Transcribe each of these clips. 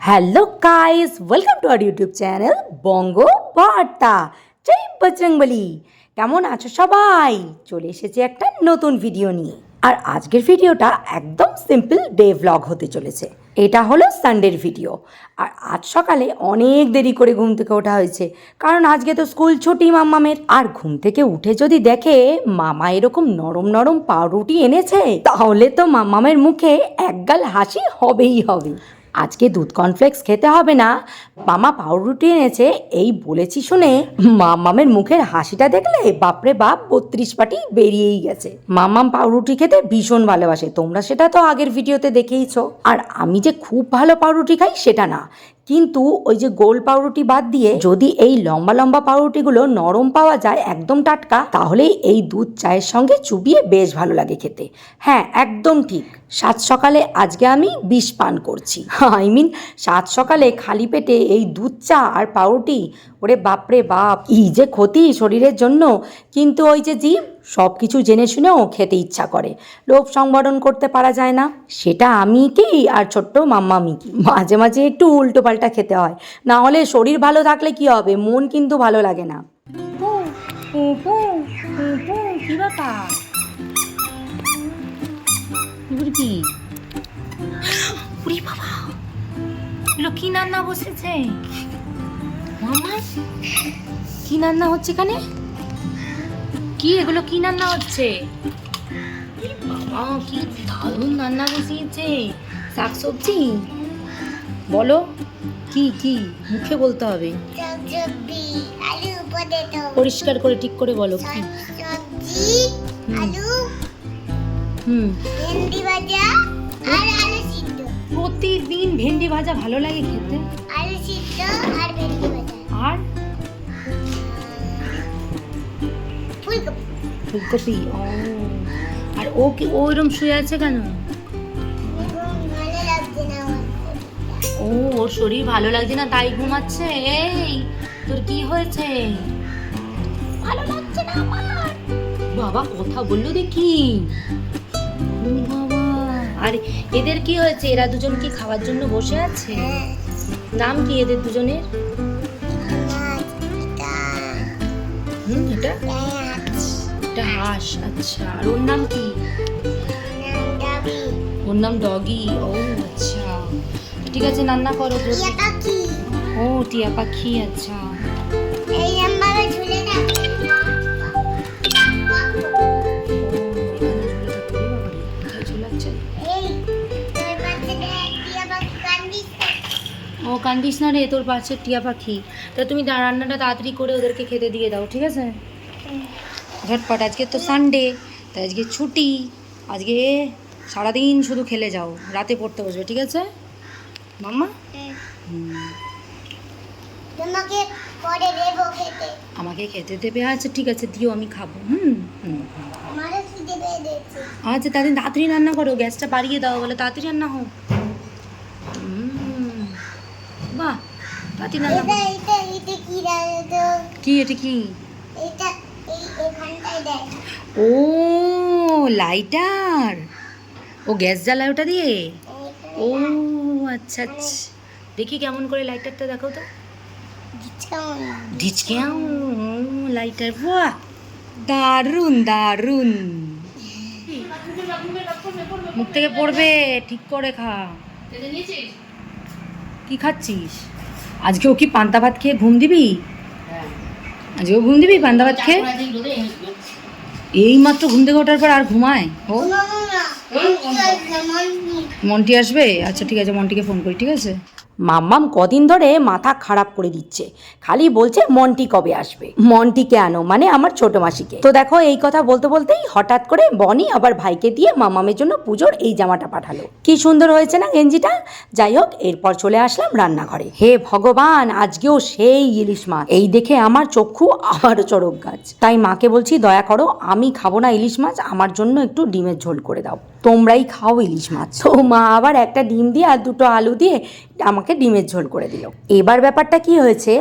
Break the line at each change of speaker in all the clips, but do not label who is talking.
Hello guys welcome to our YouTube channel Banga Barta Jai Bajrangbali কেমন আছো সবাই? চলে এসেছে একটা নতুন ভিডিও নিয়ে। আর আজকের ভিডিওটা একদম সিম্পল ডে ভ্লগ হতে চলেছে। এটা হলো সানডের ভিডিও আর আজ সকালে অনেক দেরি করে ঘুম থেকে ওঠা হয়েছে। কারণ আজকে তো স্কুল ছুটি মাম্মামের। আর ঘুম থেকে উঠে যদি দেখে মামা এরকম নরম নরম পাউরুটি এনেছে, তাহলে তো মাম্মামের মুখে একগাল হাসি হবেই হবে। আজকে দুধ কর্নফ্লেক্স খেতে হবে না। মামা পাউরুটি এনেছে, এই বলেছি শুনে মামামের মুখের হাসিটা দেখলে বাপরে বাপ বত্রিশ পাটি বেরিয়েই গেছে। মামাম পাউরুটি খেতে ভীষণ ভালোবাসে, তোমরা সেটা তো আগের ভিডিওতে দেখেইছো। আর আমি যে খুব ভালো পাউরুটি খাই সেটা না। কিন্তু ওই যে গোল পাউরুটি বাদ দিয়ে যদি এই লম্বা লম্বা পাউরুটিগুলো নরম পাওয়া যায় একদম টাটকা তাহলে এই দুধ চায়ের সঙ্গে চুবিয়ে বেশ ভালো লাগে খেতে। হ্যাঁ একদম ঠিক। সাত সকালে আজকে আমি বিষ পান করছি। আই মিন, সাত সকালে খালি পেটে এই দুধ, চা আর পাউরুটি, ওরে বাপরে বাপ ই যে ক্ষতি শরীরের জন্য। কিন্তু ওই যে জীব সব কিছু জেনে শুনেও খেতে ইচ্ছা করে। লোভ সংবরণ করতে পারা যায় না। সেটা আমি কি আর ছোট্ট মাম্মা মিকি মাঝে মাঝে একটু উল্টো পাল্টা খেতে হয়। না হলে শরীর ভালো থাকলে কি হবে? মন কিন্তু ভালো লাগে না। কি ব্যাপার কি? উরি বাবা। এগুলো কি রান্না বসেছে? মামা কি রান্না হচ্ছে এখানে? কি এগুলো কি রান্না হচ্ছে? বাবা কি দারুণ রান্না বসিয়েছে। শাকসবজি? বলো কি কি? মুখে বলতে হবে।
সবজি
পরিষ্কার করে ঠিক করে বলো কি?
আলু
হুম।
ভেন্ডি ভাজা আর আলু সিদ্ধ।
প্রতিদিন ভেন্ডি ভাজা ভালো লাগে খেতে?
আলু সিদ্ধ আর ভেন্ডি ভাজা।
আর?
ফুলকপি।
ফুলকপি ও। আর ও কি ও এরম শুয়ে আছে কেন। ও ওর শরীর ভালো লাগছে না তাই ঘুমাচ্ছে। এই তোর কি হয়েছে?
ভালো লাগছে না আমার।
বাবা কথা বলল দেখি। আর এদের কি হয়েছে? এরা দুজন কি খাওয়ার জন্য বসে আছে? নাম কি এদের দুজনের? হুম এটা? এটা হাঁস আচ্ছা। আর ওর নাম কি? ওর নাম ডগি। ও আচ্ছা। ঠিক আছে রান্না করো। তো। ও টিয়া পাখি আচ্ছা।
কান্দিস
না রে তোর পাশে টিয়া পাখি। তা তুমি রান্নাটা তাড়াতাড়ি করে ওদেরকে খেতে দিয়ে দাও ঠিক আছে? ঝটপট আজকে তো সানডে তাই আজকে ছুটি। আজকে সারাদিন শুধু খেলে যাও রাতে পড়তে বসবে ঠিক আছে? মাম্মা?
তোমাকে পরে দেবো খেতে।
আমাকে খেতে দেবে আচ্ছা ঠিক আছে দিও আমি খাব হুম? আচ্ছা তাড়াতাড়ি তাড়াতাড়ি রান্না করো গ্যাসটা বাড়িয়ে দাও বলে তাড়াতাড়ি রান্না হোক হুম, বাহ তাড়াতাড়ি রান্না
এটা
করো।
এটা এটা কি
এটা কি?
এটা এই এখানটায় দেখ।
ও লাইটার। ও গ্যাস জ্বালায় ওটা দিয়ে? ও আচ্ছা আচ্ছা। দেখি কেমন করে লাইটারটা দেখো তো। ঢিচকেও লাইটার। বাহ! দারুণ দারুণ মুখ থেকে পড়বে ঠিক করে খা। কি খাচ্ছিস? আজকেও কি পান্তা ভাত খেয়ে ঘুম দিবি? আজকেও ঘুম দিবি পান্তা ভাত খেয়ে? এই মাত্র ঘুম থেকে ওঠার পর আর ঘুমায়? ও? মন্টি আসবে? আচ্ছা ঠিক আছে মন্টিকে ফোন করি ঠিক আছে? মাম্মাম কদিন ধরে মাথা খারাপ করে দিচ্ছে। খালি বলছে মন্টি কবে আসবে? মন্টি কেন মানে আমার ছোট মাসিকে। তো দেখো, এই কথা বলতে বলতেই হঠাৎ করে বনি আবার ভাইকে দিয়ে মামামের জন্য পুজোর এই জামাটা পাঠালো। কি সুন্দর হয়েছে না গেঞ্জিটা? যাই হোক, এরপর চলে আসলাম রান্নাঘরে। হে ভগবান, আজকেও সেই ইলিশ মাছ। এই দেখে আমার চক্ষু আবারও চড়ক গাছ। তাই মাকে বলছি, দয়া করো, আমি খাব না ইলিশ মাছ, আমার জন্য একটু ডিমের ঝোল করে দাও। তোমরাই খাও ইলিশ মাছ। তো মা আবার একটা ডিম দিয়ে আর দুটো আলু দিয়ে আমাকে ডিমের ঝোল করে দিল। এবার ব্যাপারটা কি হয়েছে?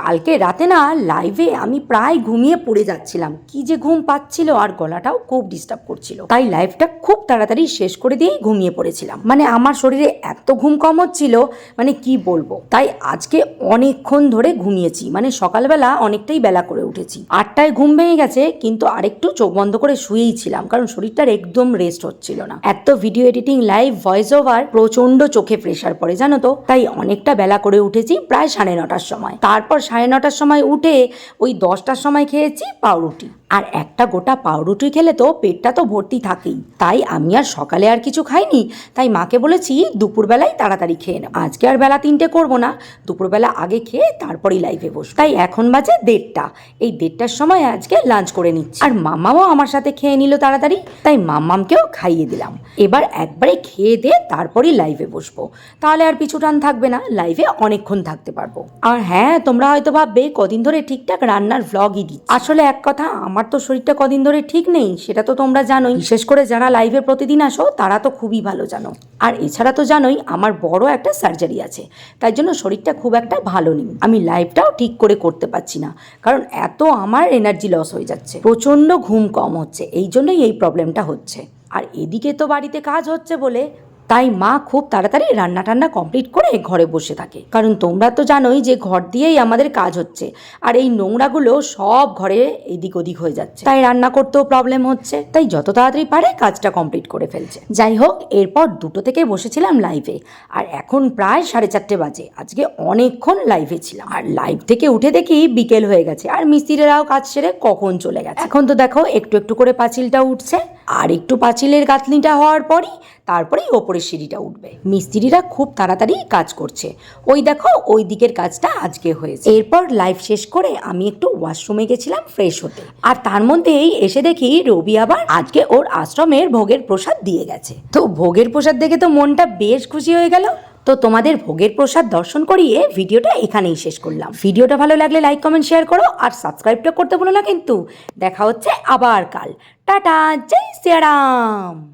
কালকে রাতে না লাইভে আমি প্রায় ঘুমিয়ে পড়ে যাচ্ছিলাম। কি যে ঘুম পাচ্ছিল আর গলাটাও খুব ডিস্টার্ব করছিল। তাই লাইভটা খুব তাড়াতাড়ি শেষ করে দিয়েই ঘুমিয়ে পড়েছিলাম। মানে আমার শরীরে এত ঘুম কম হচ্ছিল মানে কি বলব? তাই আজকে অনেকক্ষণ ধরে ঘুমিয়েছি। মানে সকালবেলা অনেকটাই বেলা করে উঠেছি। আটটায় ঘুম ভেঙে গেছে, কিন্তু আরেকটু চোখ বন্ধ করে শুয়েই ছিলাম, কারণ শরীরটার একদম রেস্ট হচ্ছিল না। এত video editing live voice over প্রচণ্ড চোখে প্রেশার পড়ে, জানো তো? তাই অনেকটা বেলা করে উঠেছি প্রায় সাড়ে নটার সময়। তারপর সাড়ে নটার সময় উঠে ওই দশটার সময় খেয়েছি পাউরুটি। আর একটা গোটা পাউরুটি খেলে তো পেটটা তো ভর্তি থাকেই। তাই আমি আর সকালে আর কিছু খাইনি, তাই মাকে বলেছি দুপুরবেলায় তাড়াতাড়ি খেয়ে নেব আজকে আর বেলা তিনটে করব না, দুপুরবেলা আগে খেয়ে তারপরেই লাইভে বস তাই এখন বাজে দেড়টা। এই দেড়টার সময় আজকে লাঞ্চ করে নিচ্ছি। আর মামাও আমার সাথে খেয়ে নিল তাড়াতাড়ি, তাই মাম্মামকেও খাইয়ে দিলাম। এবার একবারে খেয়ে দিয়ে তারপরেই লাইভে বসবো। তাহলে আর পিছু টান থাকবে না লাইভে অনেকক্ষণ থাকতে পারব। আর হ্যাঁ তোমরা হয়তো ভাববে, কদিন ধরে ঠিকঠাক রান্নার ভ্লগই দিই আসলে এক কথা, আমার তো শরীরটা কদিন ধরে ঠিক নেই, সেটা তো তোমরা জানোই। বিশেষ করে যারা লাইভে প্রতিদিন আসো, তারা তো খুবই ভালো জানো। আর এছাড়া তো জানোই, আমার বড় একটা সার্জারি আছে, তাই জন্য শরীরটা খুব একটা ভালো নেই। আমি লাইভটাও ঠিক করে করতে পারছি না, কারণ এত আমার এনার্জি লস হয়ে যাচ্ছে। প্রচণ্ড ঘুম কম হচ্ছে, এই জন্যই এই প্রবলেমটা হচ্ছে। আর এদিকে তো বাড়িতে কাজ হচ্ছে বলে তাই মা খুব তাড়াতাড়ি রান্না টান্না কমপ্লিট করে ঘরে বসে থাকে। কারণ তোমরা তো জানোই যে ঘর দিয়েই আমাদের কাজ হচ্ছে, আর এই নোংরাগুলো সব ঘরে এদিক ওদিক হয়ে যাচ্ছে। তাই রান্না করতেও প্রবলেম হচ্ছে, তাই যত তাড়াতাড়ি পারে কাজটা কমপ্লিট করে ফেলছে। যাই হোক, এরপর দুটো থেকে বসেছিলাম লাইভে আর এখন প্রায় সাড়ে চারটে বাজে, আজকে অনেকক্ষণ লাইভে ছিলাম। আর লাইভ থেকে উঠে দেখি বিকেল হয়ে গেছে, আর মিস্ত্রিরাও কাজ সেরে কখন চলে গেছে। এখন তো দেখো, একটু একটু করে পাঁচিলটা উঠছে। আর একটু পাঁচিলের গাঁথনিটা হওয়ার পরই তারপরেই ওপরের সিঁড়িটা উঠবে। মিস্ত্রিরা খুব তাড়াতাড়ি কাজ করছে। ওই দেখো, ওই দিকের কাজটা আজকে হয়েছে। এরপর লাইফ শেষ করে আমি একটু ওয়াশরুমে গেছিলাম ফ্রেশ হতে। আর তার মধ্যেই এসে দেখি রবি আবার আজকে ওর আশ্রমের ভোগের প্রসাদ দিয়ে গেছে। তো ভোগের প্রসাদ দেখে তো মনটা বেশ খুশি হয়ে গেল। তো তোমাদের ভোগের প্রসাদ দর্শন করিয়ে ভিডিওটা এখানেই শেষ করলাম। ভিডিওটা ভালো লাগলে লাইক কমেন্ট শেয়ার করো আর সাবস্ক্রাইবটা করতে বলো না কিন্তু। দেখা হচ্ছে আবার কাল। টাটা, জয় শ্রীরাম!